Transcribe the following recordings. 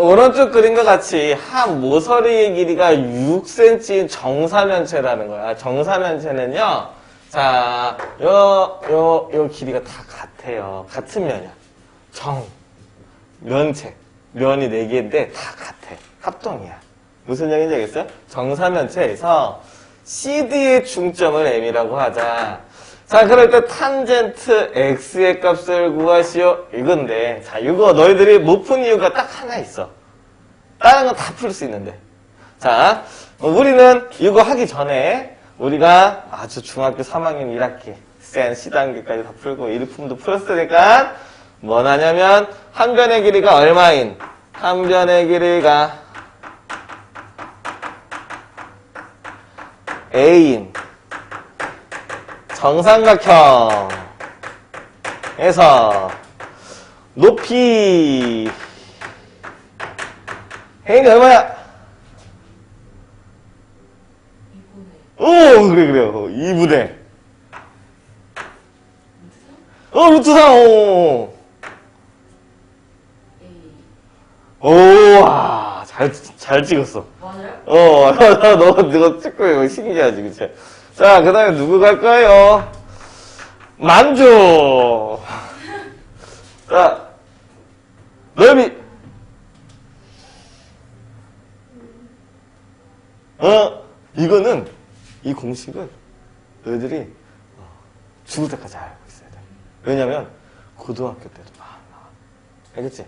오른쪽 그림과 같이 한 모서리의 길이가 6cm인 정사면체라는 거야. 정사면체는요, 자, 요, 요, 요 길이가 다 같아요. 같은 면이야. 정, 면체. 면이 4개인데 다 같아. 합동이야. 무슨 얘기인지 알겠어요? 정사면체에서 CD의 중점을 M이라고 하자. 자, 그럴 때 탄젠트 X의 값을 구하시오. 이건데, 자, 이거 너희들이 못 푼 이유가 딱 하나 있어. 다른 건 다 풀 수 있는데. 자, 어, 우리는 이거 하기 전에 우리가 아주 중학교 3학년 1학기, 센 C단계까지 다 풀고 일품도 풀었으니까 뭐 하냐면 한 변의 길이가 얼마인? 한 변의 길이가 A인 정삼각형에서 높이 A는 얼마야? 오 그래 그래 어, 2분의 어 루트 3 오. 오와 잘, 잘 찍었어 맞아요? 어, 너, 이거 찍고 이거 신기하지, 그치? 자, 그 다음에 누구 갈까요? 만조! 자, 넓이! 어, 이거는, 이 공식을 너희들이 어, 죽을 때까지 알고 있어야 돼. 왜냐면, 고등학교 때도 막 나와. 알겠지?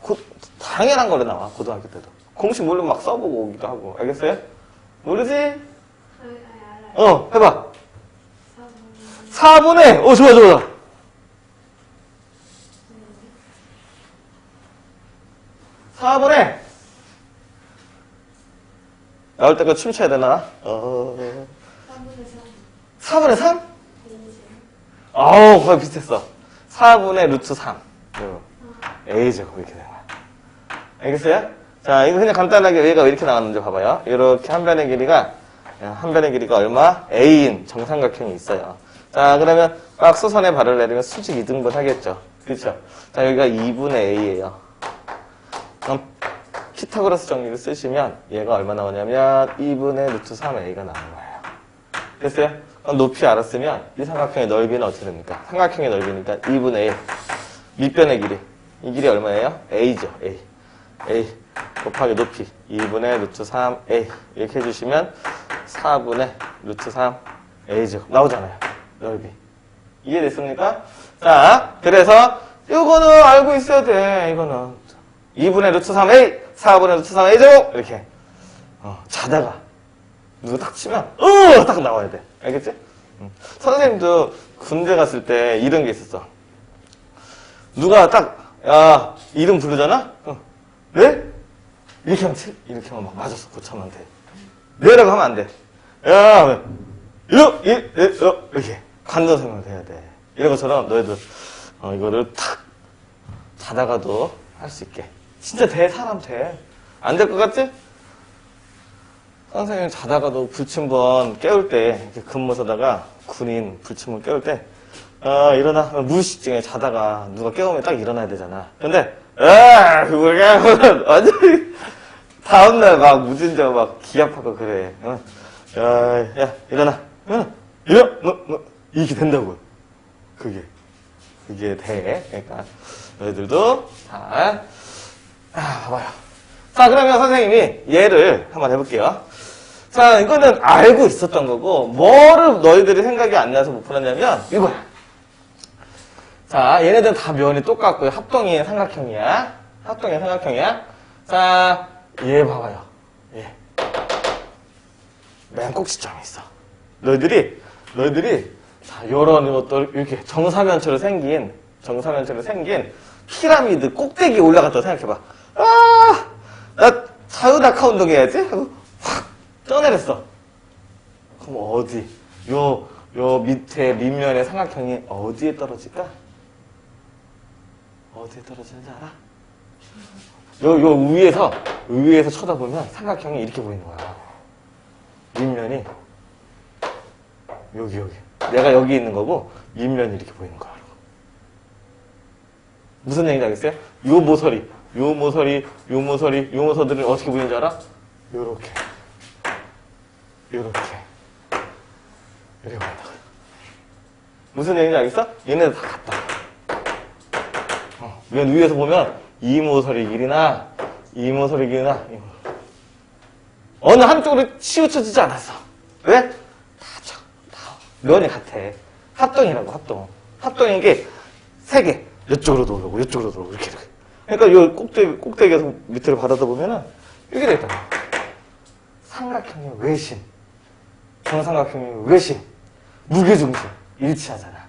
고, 당연한 거로 나와, 고등학교 때도. 공식 모르면 막 써보고 오기도 하고. 알겠어요? 모르지? 어, 해봐. 4분의, 어, 좋아, 좋아. 사분의 나올 때까지 춤춰야 되나? 어. 4분의 3? 어우, 거의 비슷했어. 4분의 루트 3. 요. A제곱 이렇게 거야. 알겠어요? 자, 이거 그냥 간단하게 얘가 왜 이렇게 나왔는지 봐봐요. 이렇게 한 변의 길이가, 한 변의 길이가 얼마? A인 정삼각형이 있어요. 자, 그러면 막 수선에 발을 내리면 수직 이등분 하겠죠. 그렇죠? 자, 여기가 2분의 A예요. 그럼 피타고라스 정리를 쓰시면 얘가 얼마 나오냐면 2분의 루트 3A가 나오는 거예요. 됐어요? 그럼 높이 알았으면 이 삼각형의 넓이는 어떻게 됩니까? 삼각형의 넓이니까 2분의 1. 밑변의 길이. 이 길이 얼마예요? A죠. A. A 곱하기 높이 2분의 루트 3A 이렇게 해주시면 4분의 루트 3A죠. 나오잖아요. 넓이. 이해됐습니까? 자, 그래서 이거는 알고 있어야 돼. 이거는 2분의 루트 3A, 4분의 루트 3A죠. 이렇게 어, 자다가 누구 딱 치면 어! 딱 나와야 돼. 알겠지? 응. 선생님도 군대 갔을 때 이런 게 있었어. 누가 딱, 야, 이름 부르잖아? 어. 네? 이렇게 하면, 치- 이렇게 하면 막. 고쳐면 돼. 네라고 하면 안 돼. 야, 이러, 이, 이, 어, 이렇게. 관전 설명을 해야 돼. 이런 것처럼 너희들, 어, 이거를 탁, 자다가도 할 수 있게. 진짜 돼, 사람 돼. 안 될 것 같지? 선생님 자다가도 불침번 깨울 때, 이렇게 근무서다가 군인 불침번 깨울 때, 어, 일어나. 무의식중에 자다가 누가 깨우면 딱 일어나야 되잖아. 근데, 에 그거가 완전히 다음날 막 무진장 막 기합하고 그래. 어? 야, 야, 일어나. 어, 일어, 너, 너, 이렇게 된다고요. 그게. 그게 돼. 그러니까, 너희들도 잘, 아, 봐봐요. 자, 그러면 선생님이 얘를 한번 해볼게요. 자, 이거는 알고 있었던 거고, 뭐를 너희들이 생각이 안 나서 못 풀었냐면, 이거야. 자, 얘네들은 다 면이 똑같고요. 합동이 삼각형이야. 합동이 삼각형이야. 자, 얘 봐봐요. 얘. 맨 꼭지점이 있어. 너희들이, 너희들이, 자, 요런 것들, 이렇게 정사면체로 생긴, 정사면체로 생긴 피라미드 꼭대기에 올라갔다 생각해봐. 아, 나 자유낙하 운동 해야지? 하고 확 떠내렸어. 그럼 어디? 요, 요 밑에 밑면의 삼각형이 어디에 떨어질까? 어디에 떨어지는지 알아? 요, 요 위에서, 위에서 쳐다보면 삼각형이 이렇게 보이는 거야. 밑면이, 여기, 여기. 내가 여기 있는 거고, 밑면이 이렇게 보이는 거야. 무슨 얘기인지 알겠어요? 요 모서리, 요 모서리, 요 모서리, 요 모서들은 어떻게 보이는 줄 알아? 요렇게. 요렇게. 이렇게 보인다. 무슨 얘기인지 알겠어? 얘네들 다 같다. 어, 맨 위에서 보면 이 모서리 길이나 이 모서리 길이나 이 모서리. 어느 한쪽으로 치우쳐지지 않았어. 왜? 다, 저- 다 면이 같아. 합동이라고 합동. 합동인 게 세 개. 이쪽으로도 오르고 이쪽으로도 오르고 이렇게 이렇게. 그러니까 이 꼭대기 꼭대기에서 밑으로 바라다 보면은 이렇게 되있다 삼각형의 외심, 정삼각형의 외심, 무게중심 일치하잖아.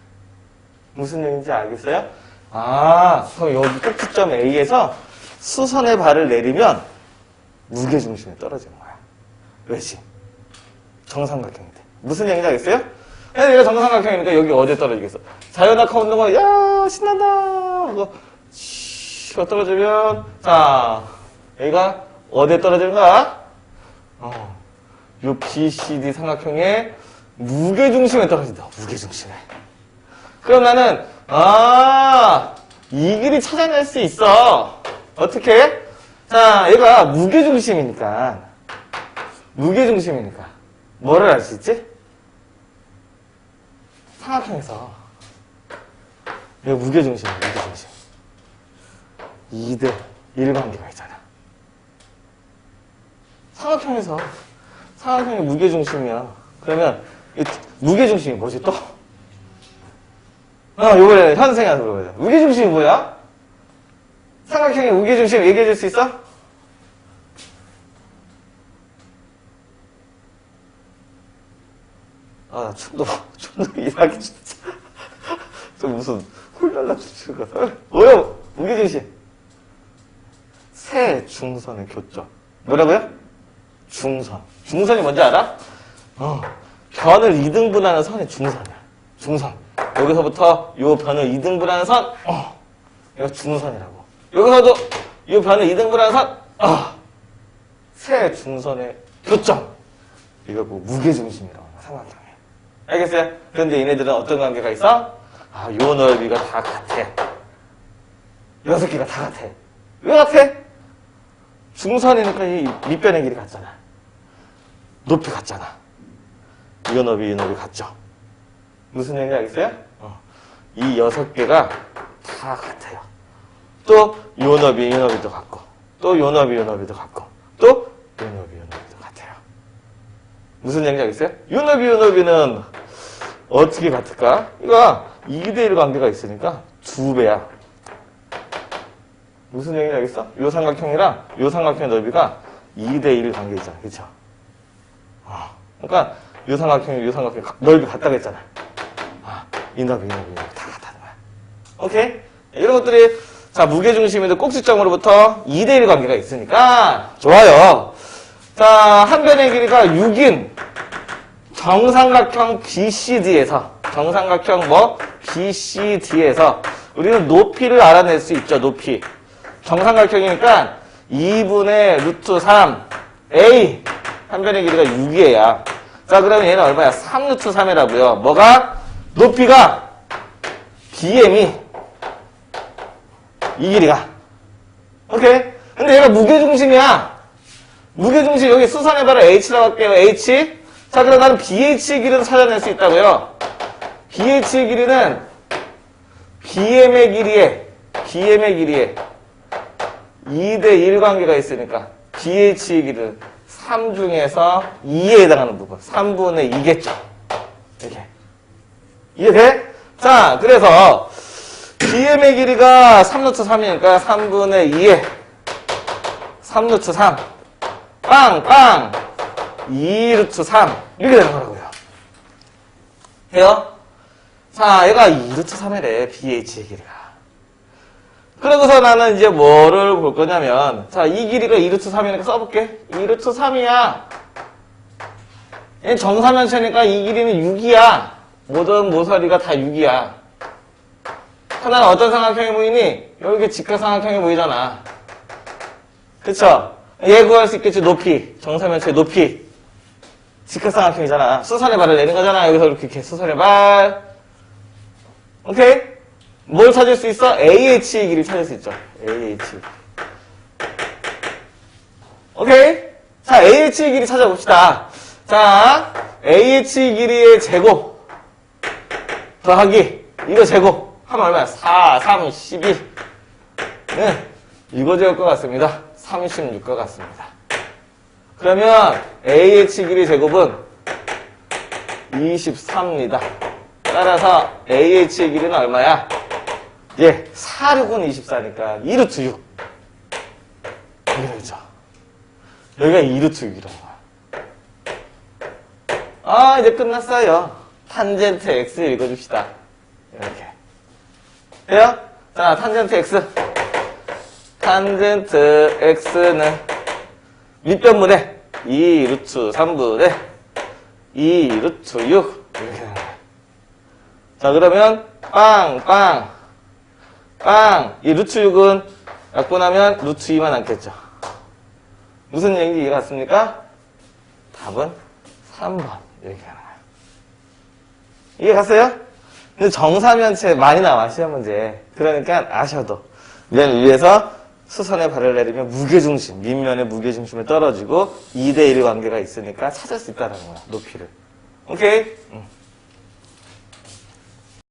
무슨 얘기인지 알겠어요? 아, 그럼 여기 꼭지점 A에서 수선의 발을 내리면 무게중심이 떨어지는 거야. 외심. 정삼각형인데. 무슨 얘기인지 알겠어요? 얘가 정삼각형이니까 여기 어디에 떨어지겠어? 자연학화 운동은, 야, 신난다! 하고, 쉬가 떨어지면, 자, 얘가 어디에 떨어지는 거야? 어, 요 BCD 삼각형의 무게중심에 떨어진다. 무게중심에. 그럼 나는, 아, 이 길이 찾아낼 수 있어. 어떻게? 자, 얘가 무게중심이니까. 무게중심이니까. 뭐를 알 수 있지? 삼각형에서. 얘가 무게중심이야, 무게중심. 2대 1 관계가 있잖아. 삼각형에서. 삼각형이 무게중심이야. 그러면, 이 무게중심이 뭐지 또? 어, 요번에 현생한테 물어보자. 무게중심이 뭐야? 삼각형의 무게중심 얘기해 줄 수 있어? 아, 나 춤도, 춤도 이상하게 진짜. 저 무슨 훌랄라 거. 뭐요? 무게중심. 세 중선의 교점. 뭐라고요? 중선. 중선이 뭔지 알아? 어, 변을 2등분하는 선이 중선이야. 중선. 여기서부터 요 변을 2등분하는 선, 어, 이거 중선이라고. 여기서도 요 변을 2등분하는 선, 어, 세 중선의 교점. 이거 뭐 무게중심이라고 삼각형에. 알겠어요? 그런데 얘네들은 어떤 관계가 있어? 아, 요 넓이가 다 같아. 여섯 개가 다 같아. 왜 같아? 중선이니까 이 밑변의 길이 같잖아. 높이 같잖아. 이 넓이, 이 넓이 같죠? 무슨 얘기인지 알겠어요? 어. 이 여섯 개가 다 같아요. 또, 요 넓이, 이 넓이도 같고, 또, 요 넓이, 요 넓이도 같고, 또, 요 넓이, 요 넓이도 같아요. 무슨 얘기인지 알겠어요? 요 넓이, 요 넓이는 어떻게 같을까? 이거 2대1 관계가 있으니까 두 배야. 무슨 얘기인지 알겠어? 요 삼각형이랑 요 삼각형의 넓이가 2대1 관계 있잖아. 그쵸? 어. 그러니까 요 삼각형이 요 삼각형이 가- 넓이 같다고 했잖아. 넓이, 이 넓이 다 같다는 거야. 오케이? 이런 것들이 자 무게중심인데 꼭지점으로부터 2대1 관계가 있으니까 좋아요. 자, 한 변의 길이가 6인 정삼각형 BCD에서 정삼각형 뭐 BCD에서 우리는 높이를 알아낼 수 있죠. 높이. 정삼각형이니까 2분의 루트 3 A 한 변의 길이가 6이에요. 자, 그러면 얘는 얼마야? 3 루트 3이라고요. 뭐가? 높이가 BM이 이 길이가. 오케이? 근데 얘가 무게중심이야. 무게중심 여기 수선해봐라 H라고 할게요. H. 자, 그럼 나는 BH의 길이를 찾아낼 수 있다고요. BH의 길이는 BM의 길이에, BM의 길이에 2대 1 관계가 있으니까 BH의 길이는 3 중에서 2에 해당하는 부분. 3분의 2겠죠. 이렇게. 이해돼? 자, 그래서 BM의 길이가 3루트 3이니까 3분의 2에 3루트 3. 빵, 빵. 2루트 3. 이렇게 되는 거라고요. 해요? 자, 얘가 2루트 3이래, BH의 길이가. 그러고서 나는 이제 뭐를 볼 거냐면, 자, 이 길이가 2루트 3이니까 써볼게. 2루트 3이야. 얘 정사면체니까 이 길이는 6이야. 모든 모서리가 다 6이야. 하나는 어떤 삼각형이 보이니? 여기 직각 삼각형이 보이잖아. 그쵸? 얘 구할 수 있겠지, 높이. 정사면체 높이. 직각 삼각형이잖아. 수선의 발을 내는 거잖아. 여기서 이렇게, 이렇게 수선의 발. 오케이? 뭘 찾을 수 있어? AH의 길이 찾을 수 있죠. AH. 오케이? 자, AH의 길이 찾아봅시다. 자, AH의 길이의 제곱 더하기 이거 제곱 하면 얼마야? 4, 3, 12. 네, 이거 제곱 것 같습니다. 36과 같습니다. 그러면 AH 길이 제곱은 24입니다. 따라서 AH의 길이는 얼마야? 예, 4, 6은 24니까 2루트 6. 이게 되죠. 여기가 2루트 6이라고. 아, 이제 끝났어요. 탄젠트 X 읽어줍시다. 이렇게. 돼요? 자, 탄젠트 X. 탄젠트 X는 밑변분의 2 루트 3분의 2 루트 6. 이렇게 되는. 자, 그러면 빵, 빵, 빵. 이 루트 6은 약분하면 루트 2만 남겠죠. 무슨 얘기인지 이해 갔습니까? 답은 3번. 이렇게 거예요. 이해 갔어요? 근데 정사면체 많이 나와, 시험 문제. 그러니까 아셔도. 맨 위에서 수선의 발을 내리면 무게중심, 밑면의 무게중심이 떨어지고 2대1 관계가 있으니까 찾을 수 있다는 거야, 높이를. 오케이? 응.